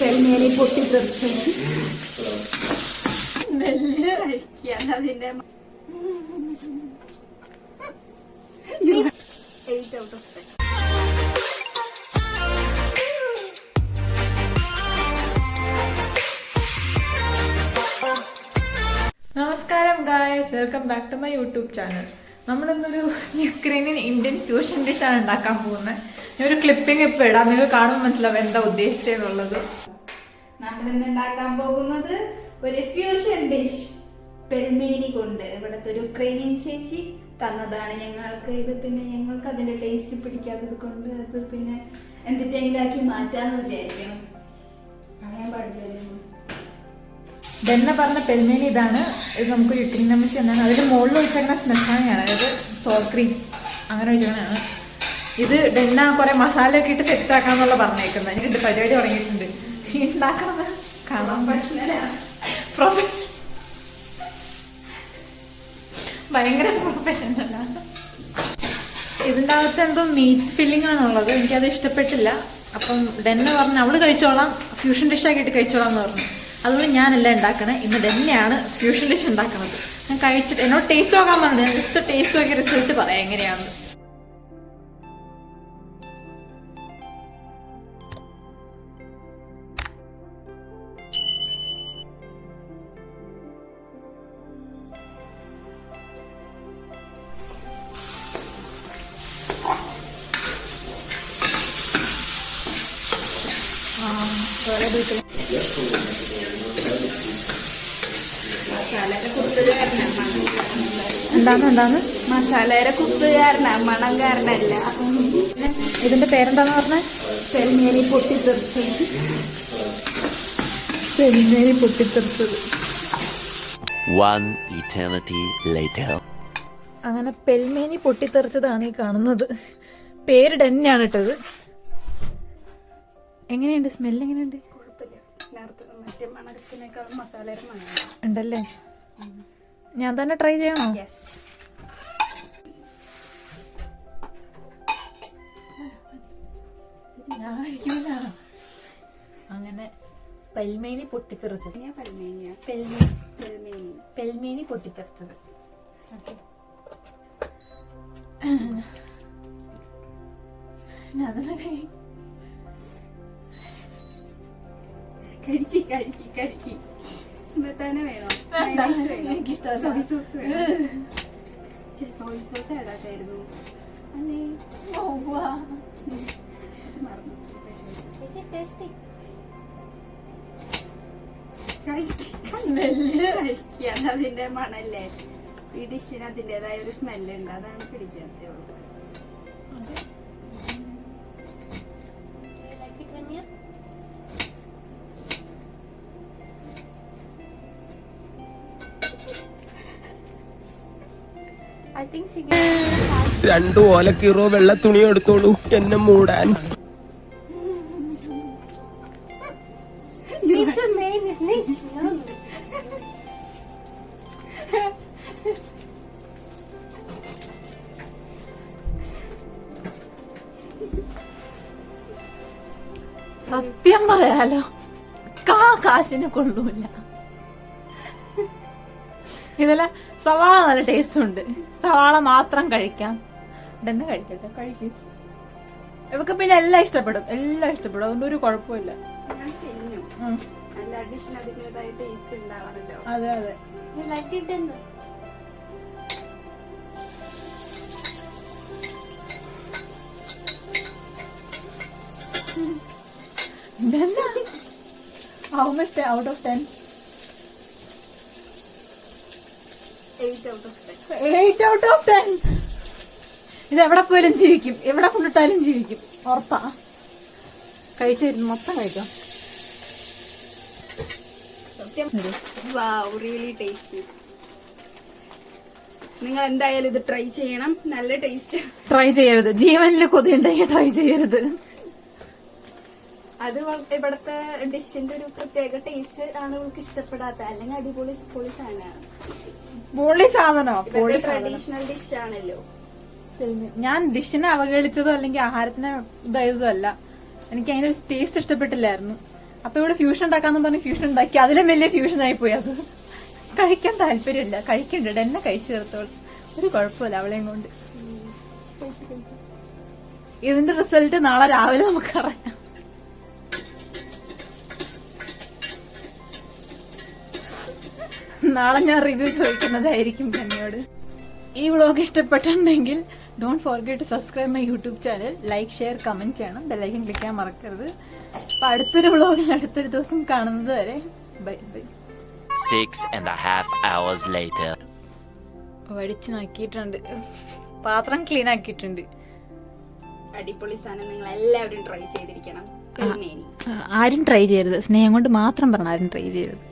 പെരുമേനി പൊട്ടിത്തെറിച്ച് മെല്ലെ കഴിക്കാൻ അതിന്റെ എയ്റ്റ് ഔട്ട് ഓഫ് ടെൻ നമസ്കാരം guys welcome back to my YouTube channel നമ്മളിന്നൊരു Ukrainian Indian fusion ഡിഷാണ് ഉണ്ടാക്കാൻ പോകുന്നത്. ഞാൻ ഒരു ക്ലിപ്പിംഗ് ഇപ്പോൾ ഇടാം. നിങ്ങൾക്ക് കാണുമ്പോൾ മനസ്സിലാവും എന്താ ഉദ്ദേശിച്ചതെന്നുള്ളത് നമ്മളിന്ന് ഉണ്ടാക്കാൻ പോകുന്നത് ഒരു ഫ്യൂഷൻ ഡിഷ് പെരുമേനി കൊണ്ട്. ഇവിടുത്തെ ഒരു ഉക്രൈനിയൻ ചേച്ചി തന്നതാണ് ഞങ്ങൾക്ക്. ഇത് പിന്നെ ഞങ്ങൾക്ക് അതിന്റെ ടേസ്റ്റ് പിടിക്കാത്തത് കൊണ്ട് അത് പിന്നെ എന്തിട്ടെങ്കിലും ആക്കി മാറ്റാന്ന് വിചാരിക്കണം പറയാൻ പാടില്ല ഡെന്ന പറഞ്ഞ പെരുമേനി ഇതാണ്. ഇത് നമുക്ക് നമിച്ച് എന്നാണ് അതിന്റെ മുകളിൽ ഒഴിച്ചേക്കുന്ന സ്മെഹാനിയാണ് അതായത് സോക്രീം അങ്ങനെ ഒഴിച്ചേക്കണാണ് ഇത് ഡെന്ന കുറെ മസാലയൊക്കെ ഇട്ട് സെറ്റ് ആക്കാന്നുള്ള പറഞ്ഞേക്കുന്നത് എനിക്ക് പരിപാടി തുടങ്ങിയിട്ടുണ്ട്. ഉണ്ടാക്കണത് കാണാൻ പറ്റില്ല. ഭയങ്കര പ്രൊഫഷണലാണ് ഇതിന്റെ അകത്ത് എന്തോ മീറ്റ് ഫില്ലിംഗ് ആണുള്ളത്. എനിക്കത് ഇഷ്ടപ്പെട്ടില്ല. അപ്പം ഡെന്ന പറഞ്ഞു അവൾ കഴിച്ചോളാം. ഫ്യൂഷൻ ഡിഷ് ആക്കിയിട്ട് കഴിച്ചോളാം എന്ന് പറഞ്ഞു. അതുകൊണ്ട് ഞാനല്ല ഉണ്ടാക്കണേ. ഇന്ന് തന്നെയാണ് ഫ്യൂഷൻ ഡിഷ് ഉണ്ടാക്കണത്. ഞാൻ കഴിച്ചിട്ട് എന്നോട് ടേസ്റ്റ് നോക്കാൻ പറഞ്ഞു ഞാൻ ജസ്റ്റ് ടേസ്റ്റ് നോക്കി റിസൾട്ട് പറയാം എങ്ങനെയാണെന്ന് മസാലയുടെ കുത്തുകാരനാണ് എന്താണ് എന്താണ്? മസാലയുടെ കുത്തുകാരനാണ് മണം കാരനല്ല ഇതിന്റെ പേരെന്താന്ന് പറഞ്ഞ? പെരുമേനി പൊട്ടിത്തെറിച്ചത്. ചെമ്മേരി പൊട്ടിത്തെറിച്ചത്. One eternity later. അങ്ങനെ പെൽമേനി പൊട്ടിത്തെറിച്ചതാണ് ഈ കാണുന്നത്. പേര് ഡെന്നാണ് ഇട്ടത് എങ്ങനെയുണ്ട്? സ്മെല്ല് എങ്ങനെയുണ്ട്? ഉണ്ടല്ലേ? ഞാൻ തന്നെ ട്രൈ ചെയ്യണോ? യെസ് ഞാൻ കഴിക്കൂല അങ്ങനെ പെൽമേനി പൊട്ടിത്തെറിച്ചത്. ഞാൻ പെൽമേനി. പൊട്ടിത്തെറിച്ചത്. ഓക്കെ. ഞാനത് കഴി കഴിക്കി കഴിക്കി കഴിക്കി സ്മിതാന വേണോ സോയി സോസ് വേണോ സോയ് സോസ് ഇടാത്തായിരുന്നു അല്ലേ മറന്നു കഴിക്കാൻ അതിന്റെ മണല്ലേ ഈ ഡിഷിന് അതിന്റെതായ ഒരു സ്മെല്ലുണ്ട് അതാണ് പിടിക്കാത്തേ അവൾക്ക്. രണ്ടു ഓലക്കീറോ വെള്ള തുണി എടുത്തോളൂ. എന്നെ മൂടാൻ. സത്യം പറയാലോ. കാ കാശിനെ കൊള്ളൂല. ഇതിലെ സവാള നല്ല ടേസ്റ്റ് ഉണ്ട്. സവാള മാത്രം കഴിക്കാം. ഇതന്നെ കഴിക്കട്ടെ. കഴിക്കും. ഇവക്ക് പിന്നെ എല്ലാം ഇഷ്ടപ്പെടും. എല്ലാം ഇഷ്ടപ്പെടും. അതുകൊണ്ട് ഒരു കുഴപ്പമില്ല അതെ അതെ. Out of ten eight out of ten ഇത് എവിടെ പോയാലും ജീവിക്കും. എവിടെ കൊണ്ടിട്ടാലും ജീവിക്കും. ഉറപ്പാ. കഴിച്ചിരുന്നു മൊത്തം കഴിക്കാം. വാവ് റിയലി ടേസ്റ്റി നിങ്ങൾ എന്തായാലും ഇത് ട്രൈ ചെയ്യണം. നല്ല ടേസ്റ്റ് ട്രൈ ചെയ്യരുത്. ജീവനിൽ കൊതിയുണ്ടെങ്കിൽ ട്രൈ ചെയ്യരുത്. അത് ഇവിടുത്തെ ഡിഷിന്റെ ഒരു പ്രത്യേക ടേസ്റ്റ് ആണ് ഇവൾക്ക് ഇഷ്ടപ്പെടാത്ത അല്ലെങ്കിൽ അടിപൊളി പൊളി സാധനമാണ്. പൊളി സാധനോ? പൊള്ളി ട്രഡീഷണൽ ഡിഷ് ആണല്ലോ. ഞാൻ ഡിഷിനെ അവഗണിച്ചതോ അല്ലെങ്കിൽ ആഹാരത്തിനെ ഇതായതോ അല്ല. എനിക്ക് അതിന്റെ ടേസ്റ്റ് ഇഷ്ടപ്പെട്ടില്ലായിരുന്നു. അപ്പൊ ഇവിടെ ഫ്യൂഷൻ ഉണ്ടാക്കാന്ന് പറഞ്ഞ് ഫ്യൂഷൻ ഉണ്ടാക്കി. അതിലും വലിയ ഫ്യൂഷൻ ആയി പോയി അത്. കഴിക്കാൻ താല്പര്യമില്ല. കഴിക്കണ്ട. എന്നെ കഴിച്ചു ചേർത്തോളൂ ഒരു കുഴപ്പമില്ല അവളെയും കൊണ്ട്. ഇതിന്റെ റിസൾട്ട് നാളെ രാവിലെ നമുക്കറിയാം നാളെ ഞാൻ റിവ്യൂ ചോദിക്കുന്നതായിരിക്കും എന്നോട്. ഈ വ്ളോഗ് ഇഷ്ടപ്പെട്ടിട്ടുണ്ടെങ്കിൽ don't forget to subscribe my YouTube channel like share comment ചെയ്യണം. ബെല്ലൈക്കൻ ക്ലിക്ക് ചെയ്യാൻ മറക്കരുത്. അപ്പൊ അടുത്തൊരു വ്ളോഗിൽ അടുത്തൊരു ദിവസം കാണുന്നത് വരെ bye bye. Six and a half hours later. വടിച്ചു നോക്കിയിട്ടുണ്ട്. പാത്രം ക്ലീൻ ആക്കിയിട്ടുണ്ട്. അടിപൊളി സാധനം നിങ്ങൾ എല്ലാവരും ട്രൈ ചെയ്തിരിക്കണം ആരും ട്രൈ ചെയ്യരുത്. സ്നേഹം കൊണ്ട് മാത്രം പറഞ്ഞു ആരും ട്രൈ ചെയ്യരുത്.